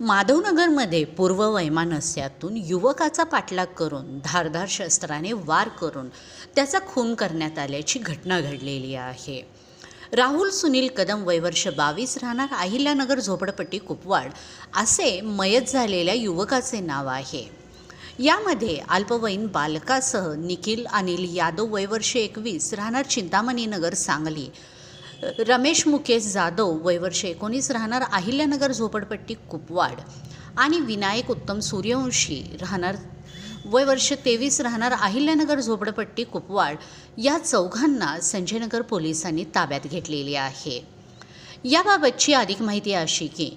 माधवनगरमध्ये पूर्व वैमानस्यातून युवकाचा पाठलाग करून धारधार शस्त्राने वार करून त्याचा खून करण्यात आल्याची घटना घडलेली आहे. राहुल सुनील कदम वयवर्ष बावीस राहणार अहिल्यानगर झोपडपट्टी कुपवाड असे मयत झालेल्या युवकाचे नाव आहे. यामध्ये अल्पवयीन बालकासह निखिल अनिल यादव वयवर्ष एकवीस राहणार चिंतामणी नगर सांगली रमेश मुकेश जाधव वयवर्ष एकोणीस राहणार अहिल्यानगर झोपडपट्टी कुपवाड. आणि विनायक उत्तम सूर्यवंशी राहणार वयवर्ष तेवीस राहणार अहिल्यानगर झोपडपट्टी कुपवाड. या चौघांना संजयनगर पोलिसांनी ताब्यात घेतलेली आहे. याबाबतची अधिक माहिती अशी की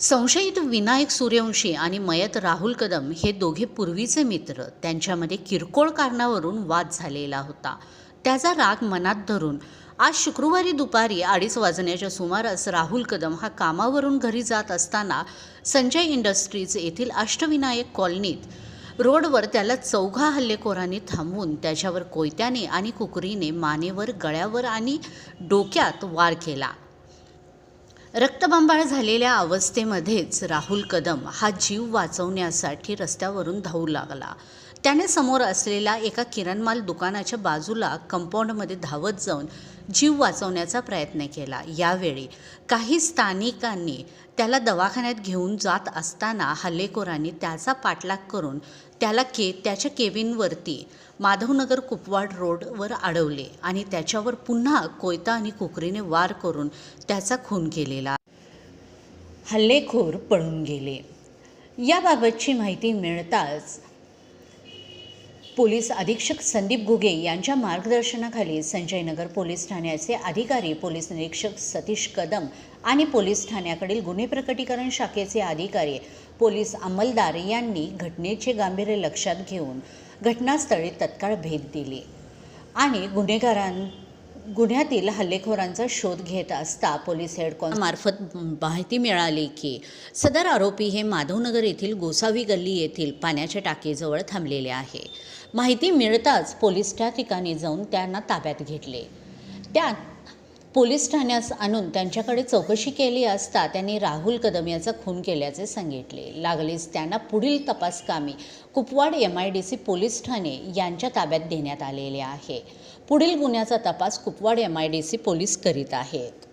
संशयित विनायक सूर्यवंशी आणि मयत राहुल कदम हे दोघे पूर्वीचे मित्र. त्यांच्यामध्ये किरकोळ कारणावरून वाद झालेला होता. त्याचा राग मनात धरून आज शुक्रवारी दुपारी अडीच वाजण्याच्या सुमारास राहुल कदम हा कामावरून घरी जात असताना संजय इंडस्ट्रीज येथील अष्टविनायक कॉलनीत रोडवर त्याला चौघा हल्लेखोरांनी थांबवून त्याच्यावर कोयत्याने आणि कुकरीने मानेवर गळ्यावर आणि डोक्यात वार केला. रक्तबंबाळ झालेल्या अवस्थेमध्येच राहुल कदम हा जीव वाचवण्यासाठी रस्त्यावरून धावू लागला. त्याने समोर असलेल्या एका किरणमाल दुकानाच्या बाजूला कंपाऊंडमध्ये धावत जाऊन जीव वाचवण्याचा प्रयत्न केला. यावेळी काही स्थानिकांनी त्याला दवाखान्यात घेऊन जात असताना हल्लेखोरांनी त्याचा पाठलाग करून त्याला के त्याच्या केबिनवरती माधवनगर कुपवाड रोडवर अडवले आणि त्याच्यावर पुन्हा कोयता आणि कुकरीने वार करून त्याचा खून केलेला. हल्लेखोर पळून गेले. याबाबतची माहिती मिळताच पोलीस अधीक्षक संदीप घुगे यांच्या मार्गदर्शनाखाली संजयनगर पोलीस ठाण्याचे अधिकारी पोलीस निरीक्षक सतीश कदम आणि पोलीस ठाण्याकडील गुन्हे प्रकटीकरण शाखेचे अधिकारी पोलीस अंमलदार यांनी घटनेचे गांभीर्य लक्षात घेऊन घटनास्थळी तत्काळ भेट दिली आणि गुन्हेगारां गुन्ह्यातील हल्लेखोरांचा शोध घेत असता पोलीस हेड मार्फत माहिती मिळाली की सदर आरोपी हे माधवनगर येथील गोसावी गल्ली येथील पाण्याच्या टाकीजवळ थांबलेले आहे. माहिती मिळताच पोलीस त्या ठिकाणी जाऊन त्यांना ताब्यात घेतले. त्यात पोलीस ठाण्यास आणून त्यांच्याकडे चौकशी केली असता त्यांनी राहुल कदम याचा खून केल्याचे सांगितले. लागलीच त्यांना पुढील तपासकामी Kupwad M I D C police Thane यांच्या ताब्यात देण्यात आलेले आहे. पुढील गुन्ह्याचा तपास Kupwad M I D C police करीत आहेत.